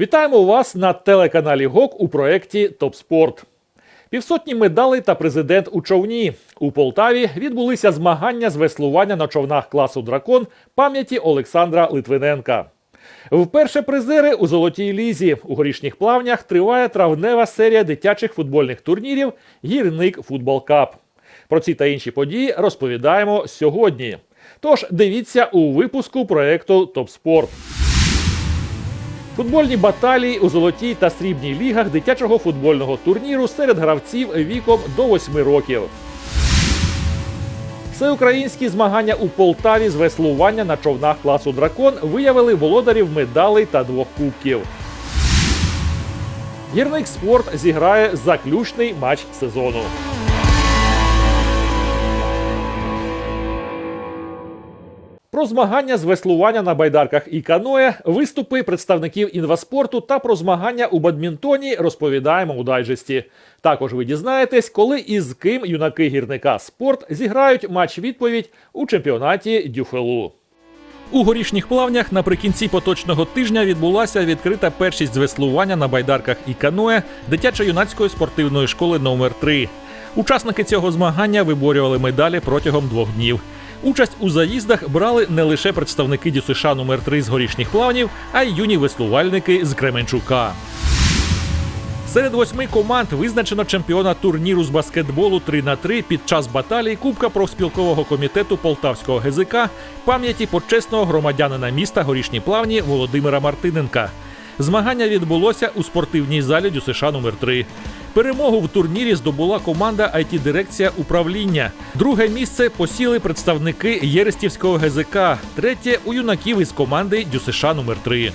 Вітаємо вас на телеканалі ГОК у проєкті Топспорт. Півсотні медалей та президент у човні. У Полтаві відбулися змагання з веслування на човнах класу Дракон пам'яті Олександра Литвиненка. Вперше призери у золотій лізі. У горішніх плавнях триває травнева серія дитячих футбольних турнірів Гірник Футбол Кап. Про ці та інші події розповідаємо сьогодні. Тож дивіться у випуску проєкту Топспорт. Футбольні баталії у золотій та срібній лігах дитячого футбольного турніру серед гравців віком до 8 років. Всеукраїнські змагання у Полтаві з веслування на човнах класу Дракон виявили володарів медалей та двох кубків. Гірник спорт зіграє заключний матч сезону. Про змагання з веслування на байдарках і каное, виступи представників інваспорту та про змагання у бадмінтоні розповідаємо у дайджесті. Також ви дізнаєтесь, коли і з ким юнаки гірника спорт зіграють матч відповідь у чемпіонаті Дюфелу. У горішніх плавнях наприкінці поточного тижня відбулася відкрита першість з веслування на байдарках і каное дитячо-юнацької спортивної школи номер 3 Учасники цього змагання виборювали медалі протягом двох днів. Участь у заїздах брали не лише представники ДЮСШ номер 3 з горішніх плавнів, а й юні веслувальники з Кременчука. Серед восьми команд визначено чемпіона турніру з баскетболу 3 на 3 під час баталій Кубка профспілкового комітету Полтавського ГЗК пам'яті почесного громадянина міста Горішні Плавні Володимира Мартиненка. Змагання відбулося у спортивній залі ДЮСШ номер 3 Перемогу в турнірі здобула команда it дирекція управління. Друге місце посіли представники Єрестівського ГЗК. Третє у юнаків із команди ДЮСШ номер 3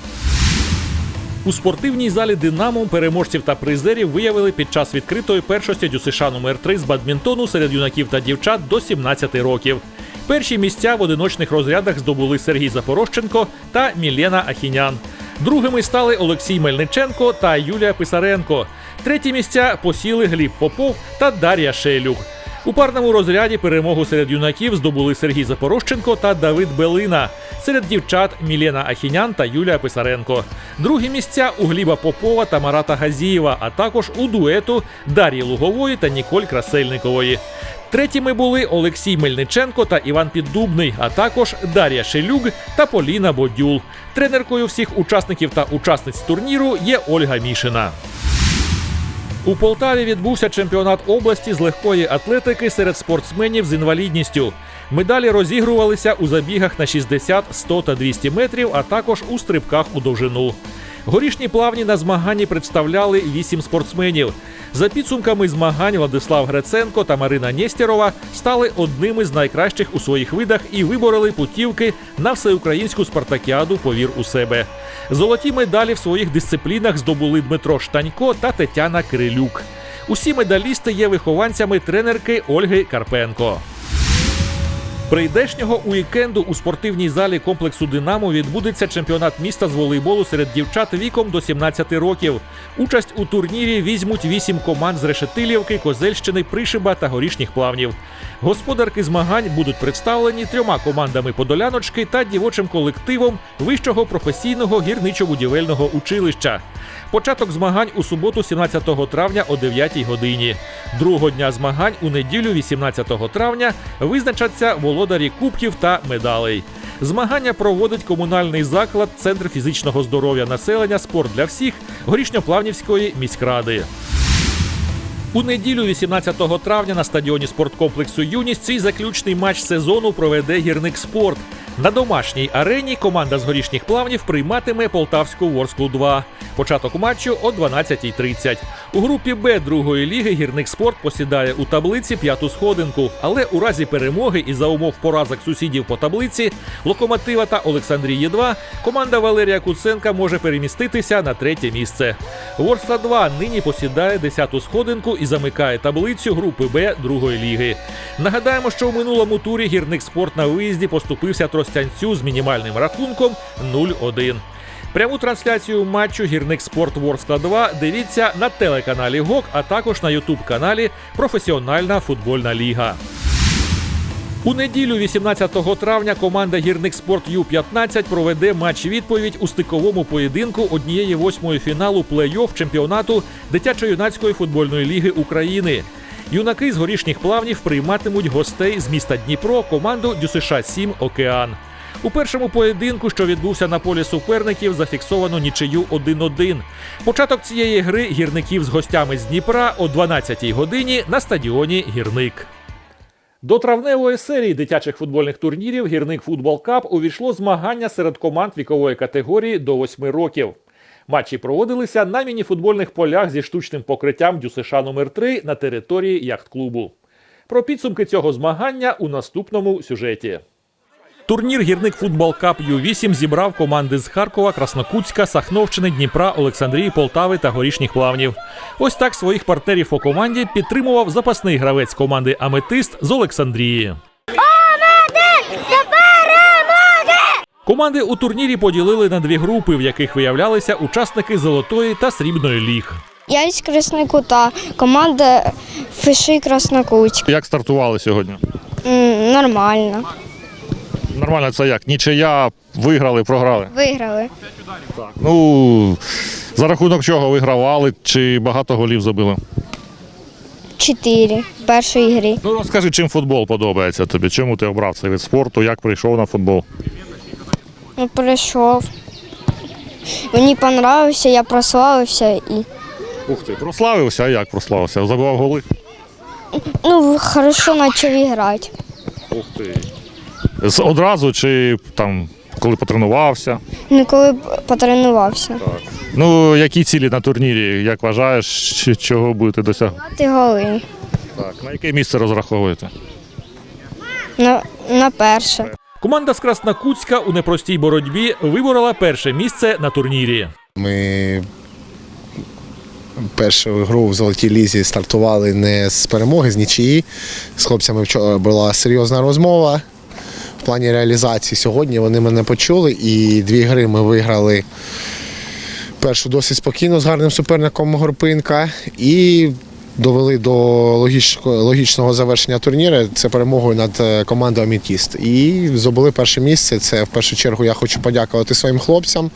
у спортивній залі Динамо переможців та призерів виявили під час відкритої першості ДЮСШ номер 3 з бадмінтону серед юнаків та дівчат до 17 років. Перші місця в одиночних розрядах здобули Сергій Запорожченко та Мілена Ахінян. Другими стали Олексій Мельниченко та Юлія Писаренко. Треті місця посіли Гліб Попов та Дар'я Шелюк. У парному розряді перемогу серед юнаків здобули Сергій Запорожченко та Давид Белина. Серед дівчат Мілена Ахінян та Юлія Писаренко. Другі місця у Гліба Попова та Марата Газієва, а також у дуету Дар'ї Лугової та Ніколь Красельникової. Третіми були Олексій Мельниченко та Іван Піддубний, а також Дар'я Шелюк та Поліна Бодюл. Тренеркою всіх учасників та учасниць турніру є Ольга Мішина. У Полтаві відбувся чемпіонат області з легкої атлетики серед спортсменів з інвалідністю. Медалі розігрувалися у забігах на 60, 100 та 200 метрів, а також у стрибках у довжину. Горішні плавні на змаганні представляли вісім спортсменів. За підсумками змагань Владислав Греценко та Марина Нєстєрова стали одними з найкращих у своїх видах і вибороли путівки на всеукраїнську спартакіаду Повір у себе. Золоті медалі в своїх дисциплінах здобули Дмитро Штанько та Тетяна Кирилюк. Усі медалісти є вихованцями тренерки Ольги Карпенко. Прийдешнього уікенду у спортивній залі комплексу Динамо відбудеться чемпіонат міста з волейболу серед дівчат віком до 17 років. Участь у турнірі візьмуть вісім команд з Решетилівки, Козельщини, Пришиба та горішніх плавнів. Господарки змагань будуть представлені трьома командами Подоляночки та дівочим колективом вищого професійного гірничо-будівельного училища. Початок змагань у суботу, 17 травня о 9 годині. Другого дня змагань у неділю, 18 травня, визначаться володарі кубків та медалей. Змагання проводить комунальний заклад Центр фізичного здоров'я населення Спорт для всіх Горішньоплавнівської міськради. У неділю, 18 травня, на стадіоні спорткомплексу Юність цей заключний матч сезону проведе гірник спорт. На домашній арені команда з горішніх плавнів прийматиме Полтавську Ворсклу 2. Початок матчу о 12.30. У групі Б другої ліги гірник спорт посідає у таблиці п'яту сходинку, але у разі перемоги і за умов поразок сусідів по таблиці Локомотива та Олександрії 2 команда Валерія Куценка може переміститися на третє місце. Ворскла 2 нині посідає десяту сходинку і замикає таблицю групи Б другої ліги. Нагадаємо, що у минулому турі гірник спорт на виїзді поступився Тростянцю з мінімальним рахунком 0-1. Пряму трансляцію матчу Гірник Спорт Ворскла 2 дивіться на телеканалі ГОК, а також на Ютуб каналі Професіональна футбольна ліга. У неділю, 18 травня, команда Гірник Спорт Ю-15 проведе матч відповідь у стиковому поєдинку однієї восьмої фіналу плей-офф чемпіонату дитячо-юнацької футбольної ліги України. Юнаки з горішніх плавнів прийматимуть гостей з міста Дніпро команду ДЮСШ 7 Океан. У першому поєдинку, що відбувся на полі суперників, зафіксовано нічию 1-1. Початок цієї гри гірників з гостями з Дніпра о 12-й годині на стадіоні Гірник. До травневої серії дитячих футбольних турнірів Гірник Футбол Кап увійшло змагання серед команд вікової категорії до 8 років. Матчі проводилися на мініфутбольних полях зі штучним покриттям ДЮСШ номер 3 на території яхт-клубу. Про підсумки цього змагання у наступному сюжеті. Турнір Гірник Футбол Кап Ю-8 зібрав команди з Харкова, Краснокутська, Сахновщини, Дніпра, Олександрії, Полтави та Горішніх Плавнів. Ось так своїх партнерів по команді підтримував запасний гравець команди Аметист з Олександрії. Команди у турнірі поділили на дві групи, в яких виявлялися учасники золотої та срібної ліг. Я із Краснокута, команда Фиши Краснокутськ. Як стартували сьогодні? М, Нормально. Нормально, це як? Нічия виграли, програли. Виграли. Ну за рахунок чого вигравали, чи багато голів забили? Чотири в першій грі. Ну розкажи, чим футбол подобається тобі? Чому ти обрав цей вид спорту? Як прийшов на футбол? Ну, прийшов. Мені понравився, я прославився і Ух ти, прославився, а як прославився? Забивав голи? ну, хорошо почав грати. Ух ти. З- Одразу чи там коли потренувався? Ну, коли б потренувався. Ну, які цілі на турнірі, як вважаєш, чи- чого будете досягати? Ти голи. Так, на яке місце розраховуєте? На, на перше. Команда з Краснокутська у непростій боротьбі виборола перше місце на турнірі. Ми першу гру в золотій лізі стартували не з перемоги, з нічиї. З хлопцями вчора була серйозна розмова в плані реалізації. Сьогодні вони мене почули і дві гри ми виграли. Першу досить спокійно з гарним суперником Горпинка і довели до логічного завершення турніру. Це перемогою над е, командою Амітіст. І здобули перше місце. Це в першу чергу я хочу подякувати своїм хлопцям,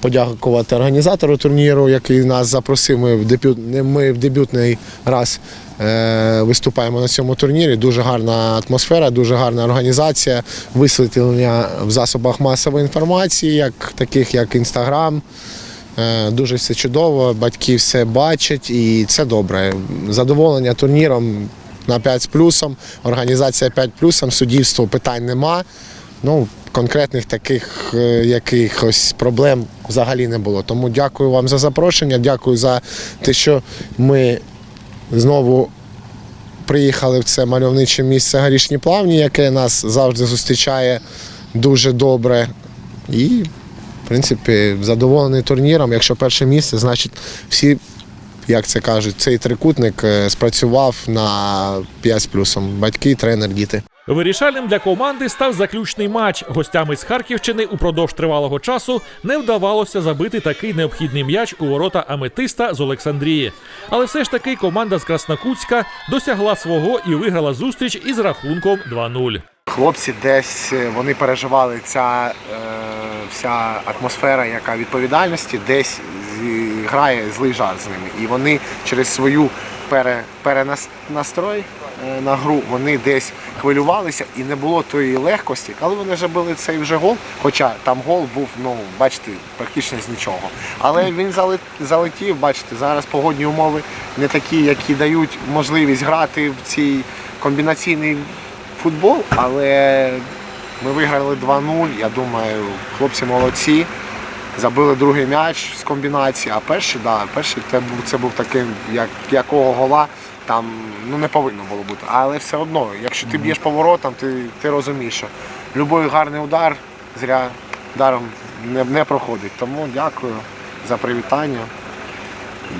подякувати організатору турніру, який нас запросив. Ми в дебют, ми в дебютний раз е, виступаємо на цьому турнірі. Дуже гарна атмосфера, дуже гарна організація, висвітлення в засобах масової інформації, як таких як Інстаграм. Е, Дуже все чудово, батьки все бачать і це добре. Задоволення турніром на 5 з плюсом, організація 5 плюсом, суддівство питань нема. Ну, конкретних таких е, якихось проблем взагалі не було. Тому дякую вам за запрошення, дякую за те, що ми знову приїхали в це мальовниче місце Горішні Плавні, яке нас завжди зустрічає дуже добре. І принципі, задоволений турніром. Якщо перше місце, значить всі, як це кажуть, цей трикутник е, спрацював на 5 з плюсом. Батьки, тренер, діти. Вирішальним для команди став заключний матч. Гостями з Харківщини упродовж тривалого часу не вдавалося забити такий необхідний м'яч у ворота Аметиста з Олександрії. Але все ж таки команда з Краснокутська досягла свого і виграла зустріч із рахунком 2-0. Хлопці десь е, вони переживали ця е, вся атмосфера, яка відповідальності, десь грає злий жарт з ними. І вони через свою пере, перенастрой е, на гру вони десь хвилювалися і не було тої легкості. Коли вони вже били цей вже гол, хоча там гол був, ну бачите, практично з нічого. Але він зале- залетів, бачите, зараз погодні умови не такі, які дають можливість грати в цій комбінаційній футбол, але ми виграли 2-0. Я думаю, хлопці молодці. Забили другий м'яч з комбінації, а перший, да, перший це був, це був такий, як, якого гола там ну, не повинно було бути. Але все одно, якщо ти б'єш поворотом, ти, ти розумієш, що будь-який гарний удар зря даром не, не проходить. Тому дякую за привітання.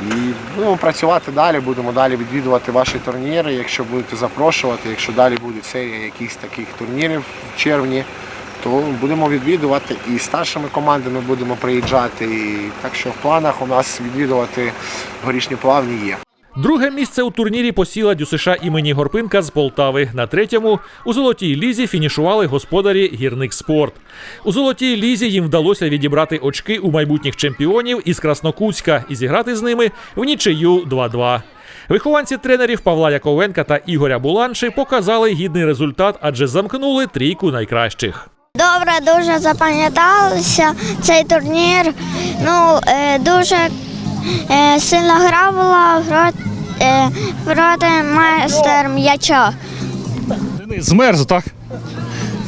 І будемо працювати далі, будемо далі відвідувати ваші турніри, якщо будете запрошувати, якщо далі буде серія якихось таких турнірів в червні, то будемо відвідувати і старшими командами будемо приїжджати. І так що в планах у нас відвідувати горішні плавні є. Друге місце у турнірі посіла ДЮСШ імені Горпинка з Полтави. На третьому у золотій лізі фінішували господарі гірник спорт. У золотій лізі їм вдалося відібрати очки у майбутніх чемпіонів із Краснокутська і зіграти з ними в нічию 2-2. Вихованці тренерів Павла Яковенка та Ігоря Буланши показали гідний результат, адже замкнули трійку найкращих. Добре, дуже запам'ятався цей турнір. Ну, е, дуже е, сильна гра була гра, е, проти майстер м'яча. Денис, змерз, так?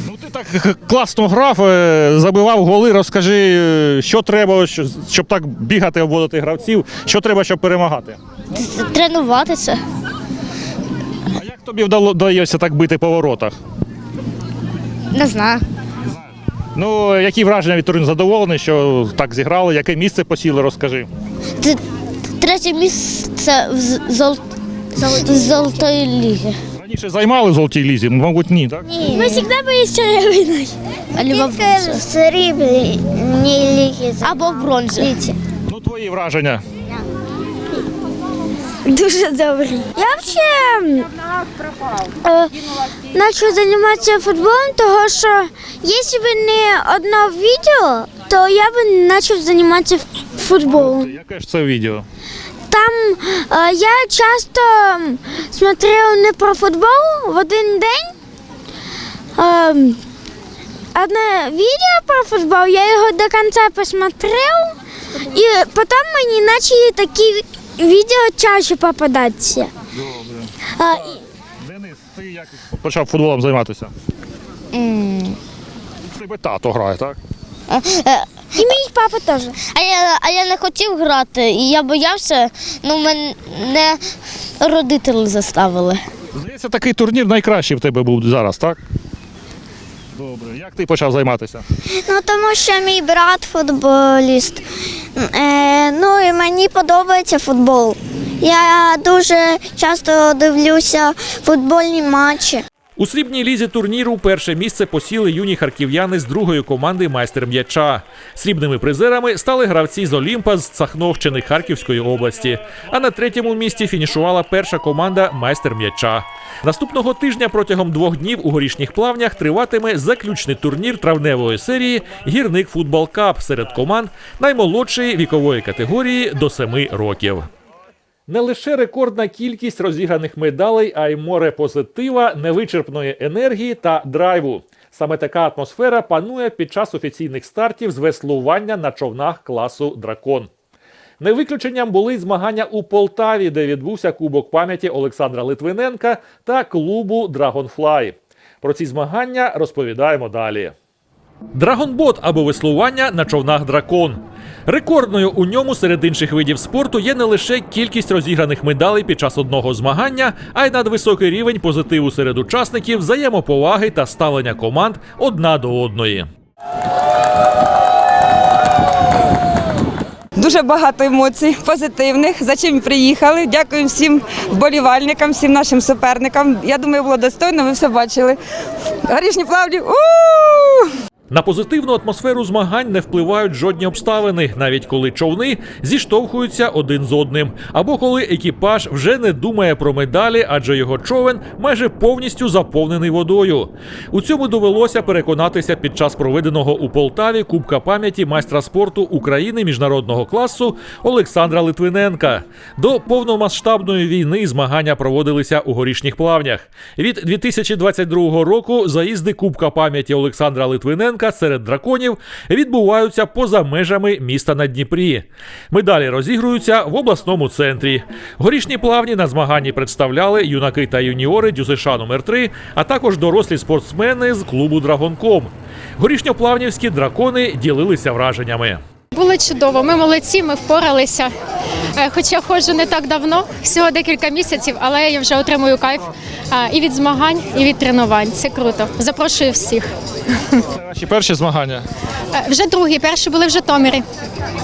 Ну ти так класно грав, е, забивав голи. Розкажи, що треба, щоб так бігати, обводити гравців, що треба, щоб перемагати. Тренуватися. А як тобі вдається так бити по воротах? Не знаю. Ну, які враження від турніру задоволений, що так зіграли, яке місце посіли, розкажи. Третє місце в зол... золотої ліги. Раніше займали в золотій лізі, мабуть, ні, так? Ми завжди були червоною. Або в срібній лігі. Або в бронзі. Ну, твої враження. Дуже добре. Я взагалі е, почала займатися футболом, тому що якщо б не одне відео, то я б почав займатися футболом. Яке ж це відео? Там е, я часто смотрела не про футбол в один день. Е, одне відео про футбол, я його до кінця посмотрел, і потім мені почали такі відео чаще попадатися. Добре. Денис, ти як почав футболом займатися? В тебе тато грає, так? І мій папа теж. А я, а я не хотів грати, і я боявся, ну мене родителі заставили. Здається, такий турнір найкращий в тебе був зараз, так? Добре. Як ти почав займатися? Ну тому що мій брат футболіст. Е, ну і мені подобається футбол. Я дуже часто дивлюся футбольні матчі. У срібній лізі турніру перше місце посіли юні харків'яни з другої команди майстер м'яча. Срібними призерами стали гравці з Олімпа з Цахновщини Харківської області. А на третьому місці фінішувала перша команда майстер м'яча. Наступного тижня протягом двох днів у горішніх плавнях триватиме заключний турнір травневої серії Гірник Футбол Кап серед команд наймолодшої вікової категорії до 7 років. Не лише рекордна кількість розіграних медалей, а й море позитива, невичерпної енергії та драйву. Саме така атмосфера панує під час офіційних стартів з веслування на човнах класу Дракон. Не виключенням були змагання у Полтаві, де відбувся Кубок пам'яті Олександра Литвиненка та клубу Dragonfly. Про ці змагання розповідаємо далі. Драгонбот або веслування на човнах дракон. Рекордною у ньому серед інших видів спорту є не лише кількість розіграних медалей під час одного змагання, а й надвисокий рівень позитиву серед учасників, взаємоповаги та ставлення команд одна до одної. Дуже багато емоцій позитивних. За чим приїхали. Дякую всім вболівальникам, всім нашим суперникам. Я думаю, було достойно. Ви все бачили. Горішні плавні. у На позитивну атмосферу змагань не впливають жодні обставини, навіть коли човни зіштовхуються один з одним, або коли екіпаж вже не думає про медалі, адже його човен майже повністю заповнений водою. У цьому довелося переконатися під час проведеного у Полтаві Кубка пам'яті майстра спорту України міжнародного класу Олександра Литвиненка. До повномасштабної війни змагання проводилися у горішніх плавнях. Від 2022 року заїзди Кубка пам'яті Олександра Литвиненка серед драконів відбуваються поза межами міста на Дніпрі. Медалі розігруються в обласному центрі. Горішні плавні на змаганні представляли юнаки та юніори ДЮСШ номер 3 а також дорослі спортсмени з клубу Драгонком. Горішньоплавнівські дракони ділилися враженнями. Було чудово. Ми молодці, ми впоралися. Е, Хоч я ходжу не так давно, всього декілька місяців, але я вже отримую кайф е, і від змагань, і від тренувань. Це круто. Запрошую всіх. Це ваші перші змагання. Е, Вже другі, перші були в Житомирі.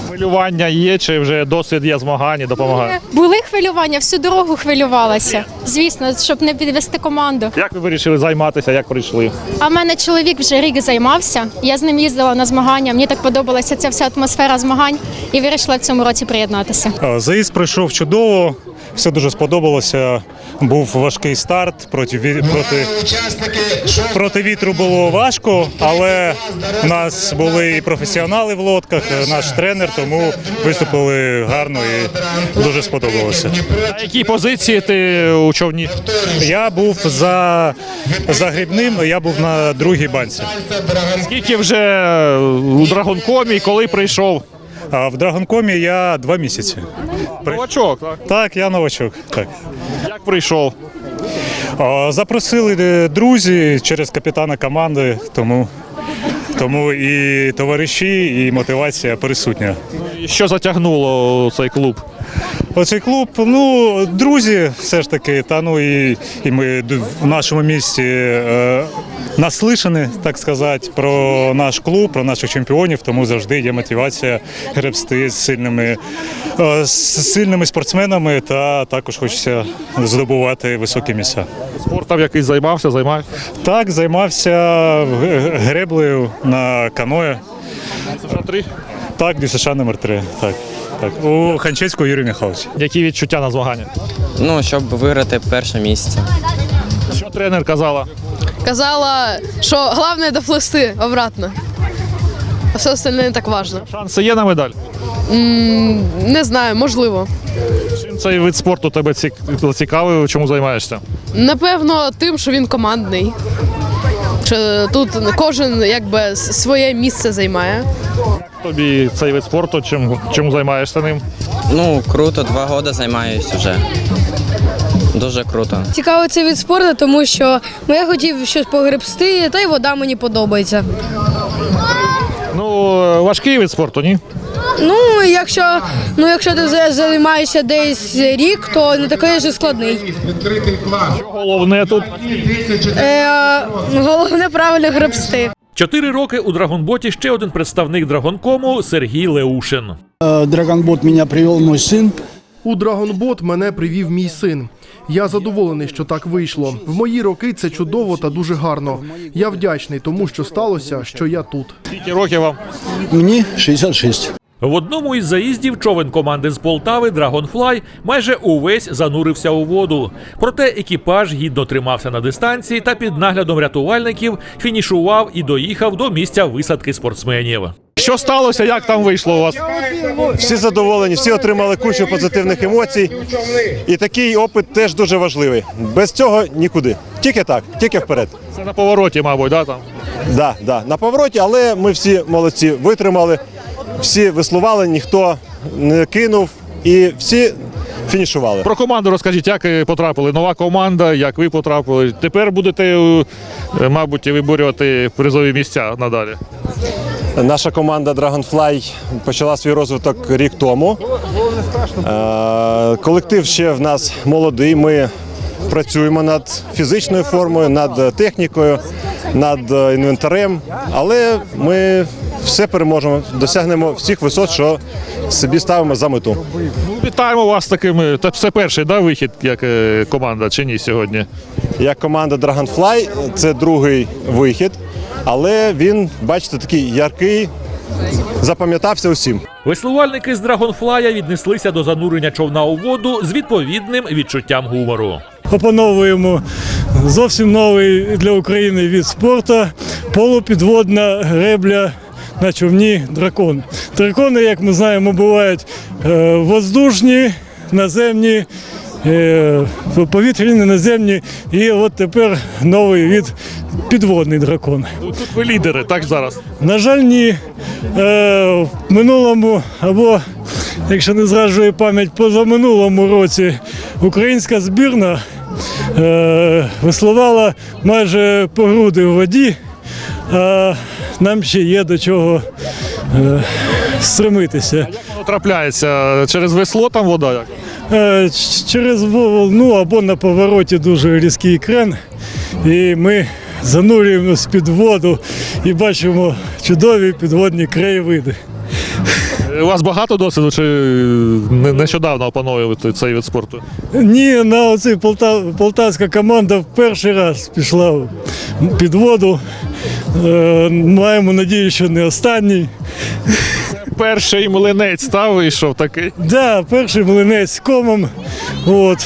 Хвилювання є, чи вже досвід є змагань і допомагає? Були хвилювання, всю дорогу хвилювалася. Звісно, щоб не підвести команду. Як ви вирішили займатися, як прийшли? А в мене чоловік вже рік займався. Я з ним їздила на змагання. Мені так подобалася ця вся атмосфера змагань і вирішила в цьому році приєднатися. Заїзд пройшов чудово. Все дуже сподобалося. Був важкий старт проти проти, проти вітру було важко, але в нас були і професіонали в лодках, наш тренер, тому виступили гарно і дуже сподобалося. На якій позиції ти у човні? Я був за, за грібним, я був на другій банці. Скільки вже у Драгонкомі, коли прийшов? А в Драгонкомі я два місяці. Новачок, так? Так, я новачок. Так. Як прийшов? А, Запросили е, друзі через капітана команди, тому, тому і товариші, і мотивація присутня. І Що затягнуло цей клуб? Оцей клуб, ну, друзі, все ж таки, та ну і, і ми в нашому місті е, наслишані, так сказати, про наш клуб, про наших чемпіонів, тому завжди є мотивація гребсти з сильними, е, з сильними спортсменами, та також хочеться здобувати високі місця. Спортом якийсь займався, займаєшся? Так, займався греблею на каное. Три. Так, ДСШ номер 3 Так, так. У Ханчецького Юрія Михайловича. Які відчуття на змагання? Ну, щоб виграти перше місце. Що тренер казала? Казала, що головне доплисти обратно. А все остальне не так важливо. Шанси є на медаль? Не знаю, можливо. Чим цей вид спорту тебе цік- цікавий, чому займаєшся? Напевно, тим, що він командний. Що тут кожен якби своє місце займає. Тобі цей вид спорту, чим, чим займаєшся ним? Ну, круто, два роки займаюся вже. Дуже круто. Цікаво цей від спорту, тому що ну, я хотів щось погребсти, та й вода мені подобається. Ну, важкий вид спорту, ні? Ну, якщо, ну, якщо ти за- займаєшся десь рік, то не такий вже складний. Що головне тут? Е, головне правильно гребсти. Чотири роки у Драгонботі ще один представник Драгонкому Сергій Леушин. Драгонбот меня привел мой сын. У Драгонбот мене привів мій син. Я задоволений, що так вийшло. В мої роки це чудово та дуже гарно. Я вдячний тому, що сталося, що я тут. Скільки років вам? Мне 66. В одному із заїздів човен команди з Полтави Dragonfly майже увесь занурився у воду. Проте екіпаж гідно тримався на дистанції та під наглядом рятувальників фінішував і доїхав до місця висадки спортсменів. Що сталося, як там вийшло у вас? Всі задоволені, всі отримали кучу позитивних емоцій. І такий опит теж дуже важливий. Без цього нікуди. Тільки так, тільки вперед. Це на повороті, мабуть, да, там? Да, да, на повороті, але ми всі молодці витримали, всі веслували, ніхто не кинув і всі фінішували. Про команду розкажіть, як потрапили? Нова команда, як ви потрапили. Тепер будете, е, мабуть, виборювати призові місця надалі. Наша команда Dragonfly почала свій розвиток рік тому. Е, Колектив ще в нас молодий. Ми працюємо над фізичною формою, над технікою, над е, інвентарем, але ми все переможемо, досягнемо всіх висот, що собі ставимо за мету. Ну, вітаємо вас такими. Це все перший да, вихід як е, команда чи ні сьогодні? Як команда Dragonfly, це другий вихід, але він, бачите, такий яркий, запам'ятався усім. Веслувальники з Dragonfly віднеслися до занурення човна у воду з відповідним відчуттям гумору. Опановуємо зовсім новий для України від спорту полупідводна гребля на човні дракон. Дракони, як ми знаємо, бувають е, воздушні, наземні, е, повітряні, наземні. І от тепер новий від підводний дракон. Ну, Тут ви лідери, так зараз. На жаль, ні. Е, в минулому або, якщо не зраджує пам'ять, позаминулому році українська збірна е, веслувала майже по груди в воді, а нам ще є до чого е, стремитися. Воно трапляється через весло там вода. Як? Е, через волну або на повороті дуже різкий крен, і ми занурюємося під воду і бачимо чудові підводні краєвиди. У вас багато досвіду чи не- нещодавно опановуєте цей вид спорту? Ні, на оцей Полта... полтавська команда в перший раз пішла під воду. Е, маємо надію, що не останній. перший млинець та вийшов такий. Да, перший млинець з комом. От.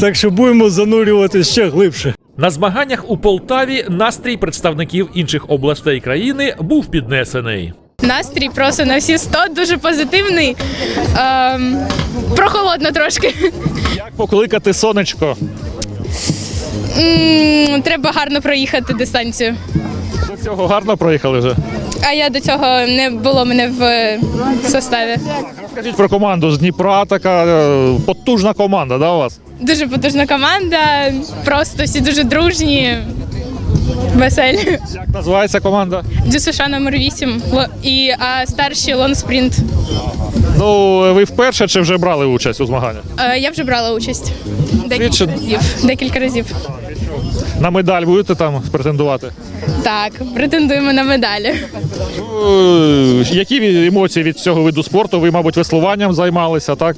Так що будемо занурювати ще глибше. На змаганнях у Полтаві настрій представників інших областей країни був піднесений. Настрій просто на всі 100, дуже позитивний. Ем, прохолодно трошки. Як покликати сонечко? М, Треба гарно проїхати дистанцію. До цього гарно проїхали вже. А я до цього не було мене в составі. Розкажіть про команду з Дніпра, така е, потужна команда, да, у вас? Дуже потужна команда, просто всі дуже дружні, веселі. Як називається команда? ДЮСШ номер 8 і а старші лон спринт. Ну, ви вперше чи вже брали участь у змаганнях? Е, Я вже брала участь декілька разів. Декілька разів. На медаль будете там претендувати? Так, претендуємо на медалі. Ну, Які емоції від цього виду спорту? Ви, мабуть, веслуванням займалися, так?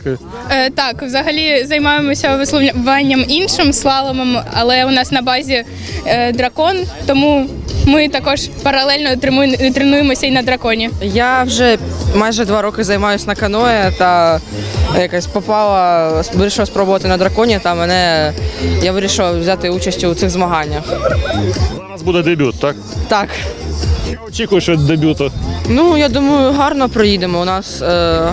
Е, Так, взагалі займаємося веслуванням іншим слаломом, але у нас на базі е, дракон, тому ми також паралельно тренуємо- тренуємося і на драконі. Я вже майже два роки займаюся на каное та якось попала, вирішила спробувати на драконі, та мене я вирішила взяти участь у цих змаганнях. Зараз буде дебют, так? Так. Що очікуєш від дебюту? Ну, я думаю, гарно проїдемо. У нас е,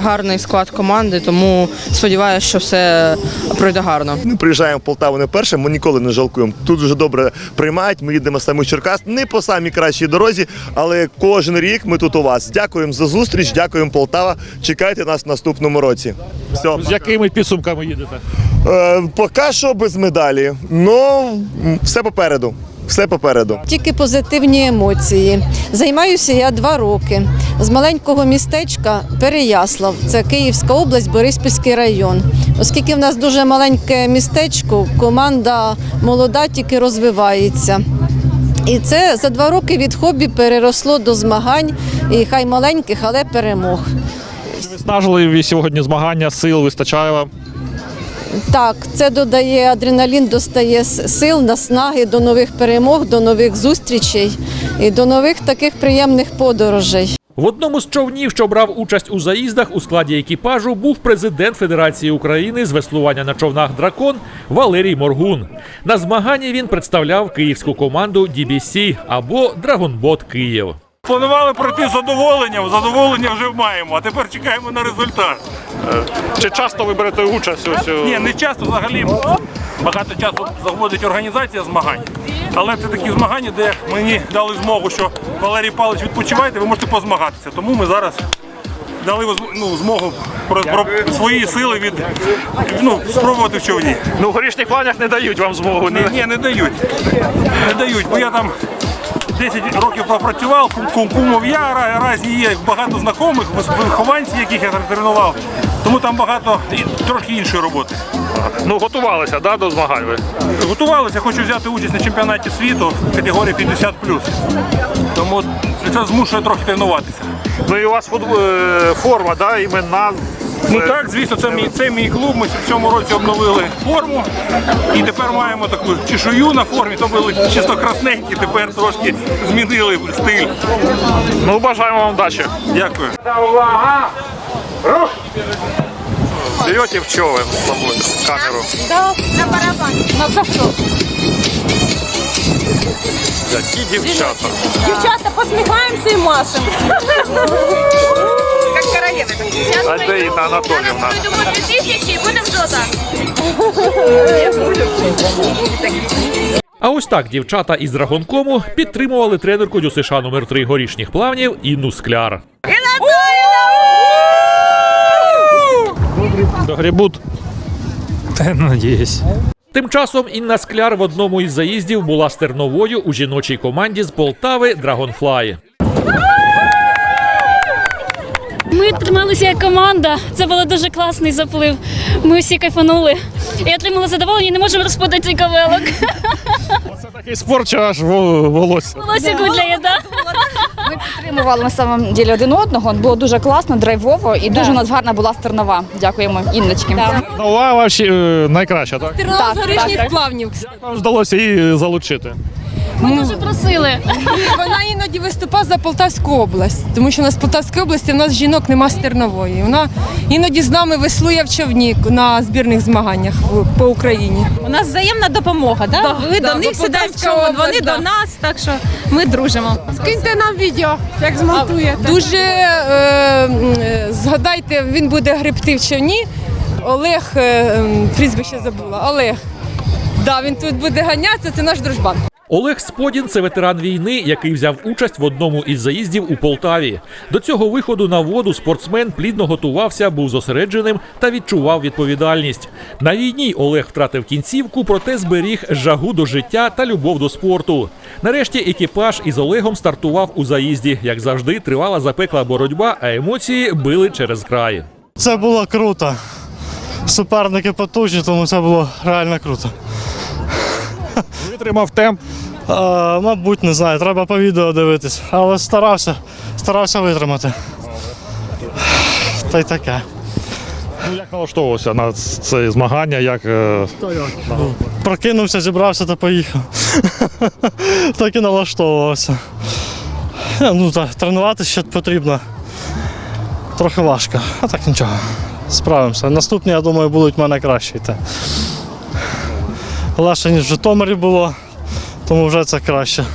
гарний склад команди, тому сподіваюся, що все пройде гарно. Ми приїжджаємо в Полтаву не перше, ми ніколи не жалкуємо. Тут дуже добре приймають. Ми їдемо саме в Черкас, не по самій кращій дорозі, але кожен рік ми тут у вас. Дякуємо за зустріч, дякуємо Полтава. Чекайте нас в наступному році. Все. З якими підсумками їдете? Е, поки що без медалі. Ну все попереду. Все попереду. Тільки позитивні емоції. Займаюся я два роки. З маленького містечка Переяслав, це Київська область, Бориспільський район. Оскільки в нас дуже маленьке містечко, команда молода тільки розвивається. І це за два роки від хобі переросло до змагань, і хай маленьких, але перемог. Виснажили сьогодні змагання, сил вистачає вам. Так, це додає адреналін, достає сил, наснаги до нових перемог, до нових зустрічей і до нових таких приємних подорожей. В одному з човнів, що брав участь у заїздах у складі екіпажу, був президент Федерації України з веслування на човнах Дракон Валерій Моргун. На змаганні він представляв київську команду DBC або Драгонбот Київ. Планували пройти з задоволенням, задоволення вже маємо, а тепер чекаємо на результат. Чи часто ви берете участь? Ось, у- Ні, не часто взагалі багато часу заводить організація змагань. Але це такі змагання, де мені дали змогу, що Валерій Павлович відпочивайте, ви можете позмагатися. Тому ми зараз дали ну, змогу про, про свої сили від ну, спробувати в човні. Ну, в горішніх планах не дають вам змогу. Ні, ні, не дають. Не дають, бо я там 10 років пропрацював, кум- кум- кумов я, ра- різні є багато знайомих, вихованців, яких я тренував. Тому там багато і- трошки іншої роботи. Ну, готувалися да, до змагань ви? Готувалися, хочу взяти участь на чемпіонаті світу в категорії 50 Тому це змушує трохи тренуватися. Ну і у вас футбол, е, форма, да, імена. Ну так, звісно, це мій, це мій клуб. Ми в цьому році обновили форму. І тепер маємо таку чешую на формі. То були чисто красненькі, тепер трошки змінили стиль. Ну, бажаємо вам удачі. Дякую. Увага! Руш! Берете в човен з собою камеру. Да, на барабан. На захто. Які дівчата. Дівчата, посміхаємося і машемо. Як королеви. А де Інна Анатоліївна? Пройдемо 2000 і будемо золота. А ось так дівчата із Драгонкому підтримували тренерку ДЮСШ номер 3 горішніх плавнів Інну Скляр. Догрібут. Та надіюсь. Тим часом Інна Скляр в одному із заїздів була стерновою у жіночій команді з Полтави Dragonfly. Ми трималися як команда. Це був дуже класний заплив. Ми всі кайфанули і отримали задоволення. і Не можемо розпутати цей кавелок. Такий спорт, чи аж во- волосся. Волосся гудляє, да? Ми підтримували на самом ділі один одного. Було дуже класно, драйвово і дуже у нас гарна була стернова. Дякуємо, Інночки. Нова ваші е, найкраща, так? Так, так, так. плавнів. Як вам вдалося її залучити? Ми дуже просили. І вона іноді виступає за Полтавську область, тому що у нас в Полтавській області в нас жінок нема стернової. Вона іноді з нами веслує в човні на збірних змаганнях в- по Україні. У нас взаємна допомога, да? Да, Ви да, до них сідаєте в Полтавська човен, область, вони да. до нас, так що ми дружимо. Скиньте нам відео, як змонтуєте. Дуже е, м, е, згадайте, він буде гребти в човні. Олег, е, м, прізвище забула. Олег. Да, він тут буде ганятися, це наш дружбан. Олег Сподін це ветеран війни, який взяв участь в одному із заїздів у Полтаві. До цього виходу на воду спортсмен плідно готувався, був зосередженим та відчував відповідальність. На війні Олег втратив кінцівку, проте зберіг жагу до життя та любов до спорту. Нарешті екіпаж із Олегом стартував у заїзді. Як завжди, тривала запекла боротьба, а емоції били через край. Це було круто. Суперники потужні, тому це було реально круто. Витримав темп. Е, мабуть, не знаю, треба по відео дивитись. Але старався, старався витримати. Та й таке. Ну як налаштовувався на це змагання, як. е, Прокинувся, зібрався та поїхав. так і налаштовувався. Е, Ну так, тренуватися ще потрібно. Трохи важко, а так нічого. Справимося. Наступні, я думаю, будуть в мене краще йти. Легше, ніж в Житомирі було, тому вже це краще.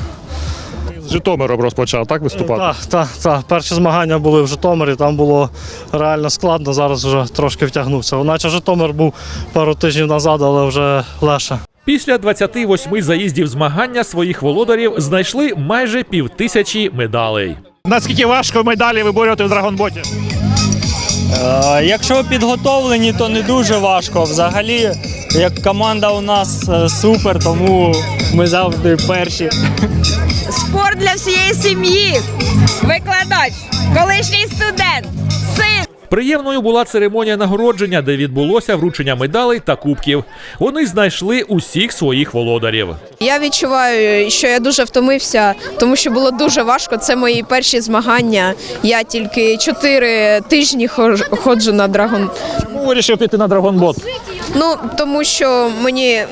З Житомиром розпочав, так виступати? Так, так, так. Перші змагання були в Житомирі, там було реально складно, зараз вже трошки втягнувся. Наче Житомир був пару тижнів назад, але вже легше. Після 28 заїздів змагання своїх володарів знайшли майже півтисячі медалей. Наскільки важко медалі виборювати в драгонботі? Е, Якщо підготовлені, то не дуже важко. Взагалі, як команда у нас е, супер, тому ми завжди перші. Спорт для всієї сім'ї. Викладач, колишній студент, син. Приємною була церемонія нагородження, де відбулося вручення медалей та кубків. Вони знайшли усіх своїх володарів. Я відчуваю, що я дуже втомився, тому що було дуже важко. Це мої перші змагання. Я тільки чотири тижні ходжу на драгон. Чому вирішив піти на драгонбот? Ну тому що мені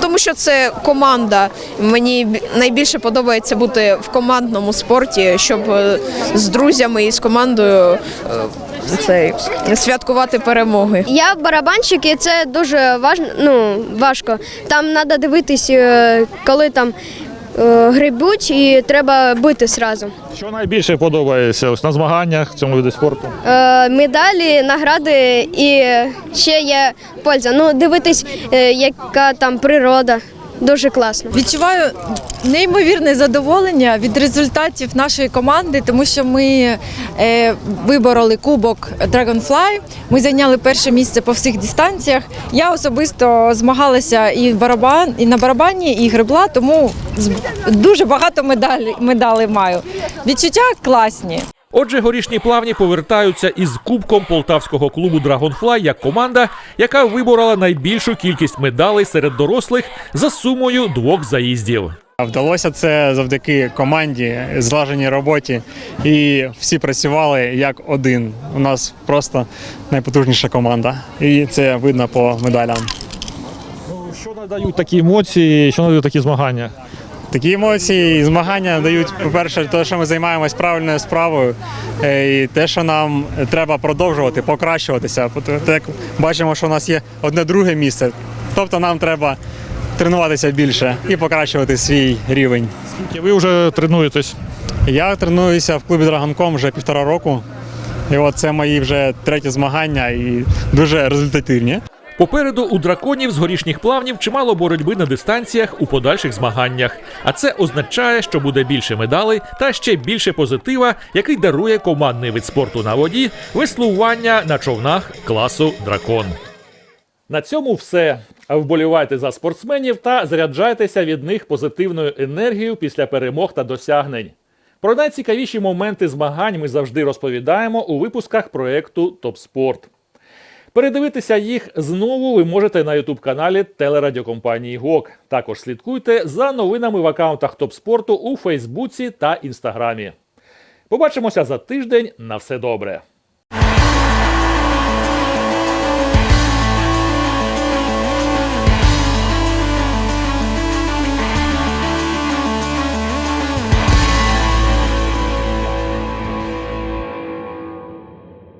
тому, що це команда. Мені найбільше подобається бути в командному спорті, щоб е, з друзями і з командою е, цей святкувати перемоги. Я барабанщик, і це дуже важно, ну, важко. Там треба дивитись, е, коли там е, грибуть, і треба бити зразу. Що найбільше подобається ось на змаганнях в цьому виді спорту? Е, медалі, награди і ще є польза. Ну, дивитись, е, яка там природа. Дуже класно. Відчуваю неймовірне задоволення від результатів нашої команди, тому що ми е, вибороли кубок Dragonfly. Ми зайняли перше місце по всіх дистанціях. Я особисто змагалася і барабан, і на барабані, і гребла, тому дуже багато медалей, медалей маю. Відчуття класні. Отже, горішні плавні повертаються із кубком полтавського клубу Dragonfly як команда, яка виборола найбільшу кількість медалей серед дорослих за сумою двох заїздів. Вдалося це завдяки команді, злаженій роботі, і всі працювали як один. У нас просто найпотужніша команда, і це видно по медалям. Що надають такі емоції, що надають такі змагання? Такі емоції і змагання дають, по-перше, те, що ми займаємось правильною справою, е, і те, що нам треба продовжувати, покращуватися. Так бачимо, що у нас є одне друге місце. Тобто нам треба тренуватися більше і покращувати свій рівень. Скільки ви вже тренуєтесь? Я тренуюся в клубі Драгонком вже півтора року. І от це мої вже треті змагання і дуже результативні. Попереду у драконів з горішніх плавнів чимало боротьби на дистанціях у подальших змаганнях. А це означає, що буде більше медалей та ще більше позитива, який дарує командний вид спорту на воді, веслування на човнах класу дракон. На цьому все. Вболівайте за спортсменів та заряджайтеся від них позитивною енергією після перемог та досягнень. Про найцікавіші моменти змагань ми завжди розповідаємо у випусках проєкту Топ Спорт. Передивитися їх знову ви можете на ютуб-каналі телерадіокомпанії ГОК. Також слідкуйте за новинами в аккаунтах Топ Спорту у Фейсбуці та Інстаграмі. Побачимося за тиждень. На все добре.